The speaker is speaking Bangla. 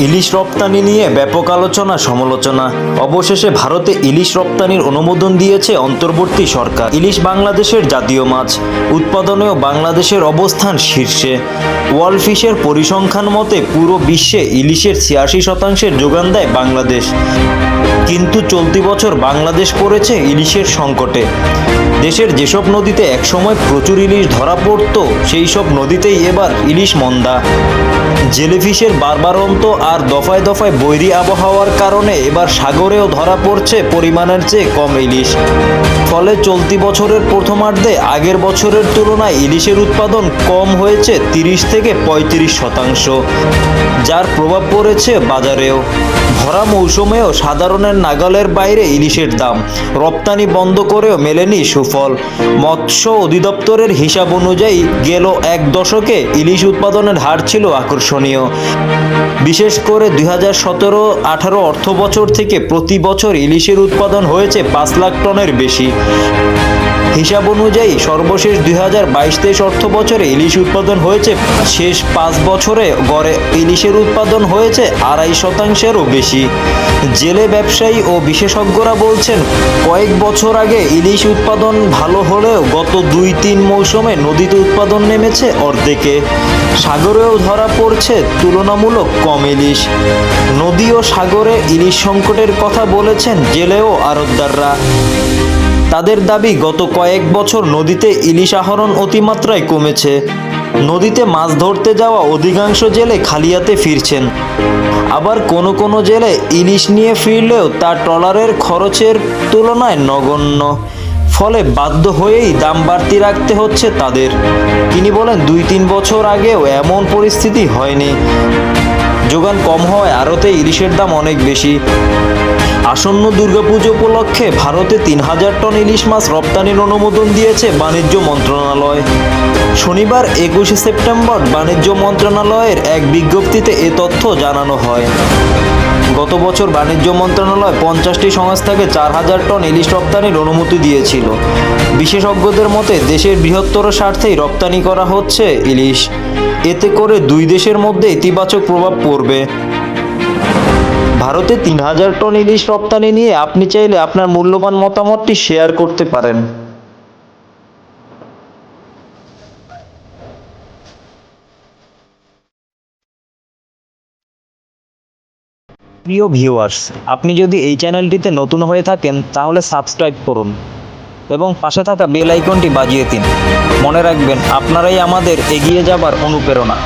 ইলিশ রপ্তানি নিয়ে ব্যাপক আলোচনা, সমালোচনা। অবশেষে ভারতে ইলিশ রপ্তানির অনুমোদন দিয়েছে অন্তর্বর্তী সরকার। ইলিশ বাংলাদেশের জাতীয় মাছ উৎপাদনেও বাংলাদেশের অবস্থান শীর্ষে। ওয়ার্ল্ড ফিশের পরিসংখ্যান মতে, পুরো বিশ্বে ইলিশের ছিয়াশি শতাংশের যোগান দেয় বাংলাদেশ। কিন্তু চলতি বছর বাংলাদেশ পড়েছে ইলিশের সংকটে। দেশের যেসব নদীতে একসময় প্রচুর ইলিশ ধরা পড়তো সেই সব নদীতেই এবার ইলিশ মন্দা। জেলিফিশের বারবারন্ত আর দফায় দফায় বৈরী আবহাওয়ার কারণে এবার সাগরেও ধরা পড়ছে পরিমাণের চেয়ে কম ইলিশ। ফলে চলতি বছরের প্রথমার্ধে আগের বছরের তুলনায় ইলিশের উৎপাদন কম হয়েছে তিরিশ থেকে পঁয়ত্রিশ শতাংশ, যার প্রভাব পড়েছে বাজারেও। ভরা মৌসুমেও সাধারণের নাগালের বাইরে ইলিশের দাম, রপ্তানি বন্ধ করেও মেলেনি সুফল। মৎস্য অধিদপ্তরের হিসাব অনুযায়ী গেল এক দশকে ইলিশ উৎপাদনের হার ছিল আকর্ষণীয়। বিশেষ করে দুই হাজার সতেরো আঠারো অর্থ বছর থেকে প্রতি বছর ইলিশের উৎপাদন হয়েছে পাঁচ লাখ টনের বেশি। হিসাব অনুযায়ী সর্বশেষ দুই হাজার বাইশ তেইশ অর্থ বছরে ইলিশ উৎপাদন হয়েছে। শেষ পাঁচ বছরে গড়ে ইলিশের উৎপাদন হয়েছে আড়াই শতাংশেরও বেশি। জেলে ব্যবসায়ী ও বিশেষজ্ঞরা বলছেন, কয়েক বছর আগে ইলিশ উৎপাদন ভালো হলেও গত দুই তিন মৌসুমে নদীতে উৎপাদন নেমেছে অর্ধেকে। সাগরেও ধরা পড়ছে তুলনামূলক কম ইলিশ। নদী ও সাগরে ইলিশ সংকটের কথা বলেছেন জেলেও ও আড়তদাররা তাদের দাবি গত কয়েক বছর নদীতে ইলিশ আহরণ অতিমাত্রায় কমেছে। নদীতে মাছ ধরতে যাওয়া অধিকাংশ জেলে খালিয়াতে ফিরছেন। আবার কোনো কোনো জেলে ইলিশ নিয়ে ফিরলেও তার ট্রলারের খরচের তুলনায় নগণ্য। ফলে বাধ্য হয়েই দাম বাড়তি রাখতে হচ্ছে তাদের। তিনি বলেন দুই তিন বছর আগেও এমন পরিস্থিতি হয়নি। যোগান কম হওয়ায় আড়তে ইলিশের দাম অনেক বেশি। আসন্ন দুর্গাপুজো উপলক্ষে ভারতে তিন হাজার টন ইলিশ মাছ রপ্তানির অনুমোদন দিয়েছে বাণিজ্য মন্ত্রণালয়। শনিবার একুশে সেপ্টেম্বর বাণিজ্য মন্ত্রণালয়ের এক বিজ্ঞপ্তিতে এ তথ্য জানানো হয়। গত বছর বাণিজ্য মন্ত্রণালয় পঞ্চাশটি সংস্থাকে চার হাজার টন ইলিশ রপ্তানির অনুমতি দিয়েছিল। বিশেষজ্ঞদের মতে দেশের বৃহত্তর স্বার্থেই রপ্তানি করা হচ্ছে ইলিশ। এতে করে দুই দেশের মধ্যে ইতিবাচক প্রভাব পড়বে। ভারতে তিন হাজার টন ইলিশ রপ্তানি নিয়ে আপনি চাইলে আপনার মূল্যবান মতামতটি শেয়ার করতে পারেন। প্রিয় ভিউয়ার্স, আপনি যদি এই চ্যানেলটিতে নতুন হয়ে থাকেন, তাহলে সাবস্ক্রাইব করুন। এবং পাশে থাকা বেল আইকনটি বাজিয়ে দিন। মনে রাখবেন আপনারাই আমাদের এগিয়ে যাবার অনুপ্রেরণা।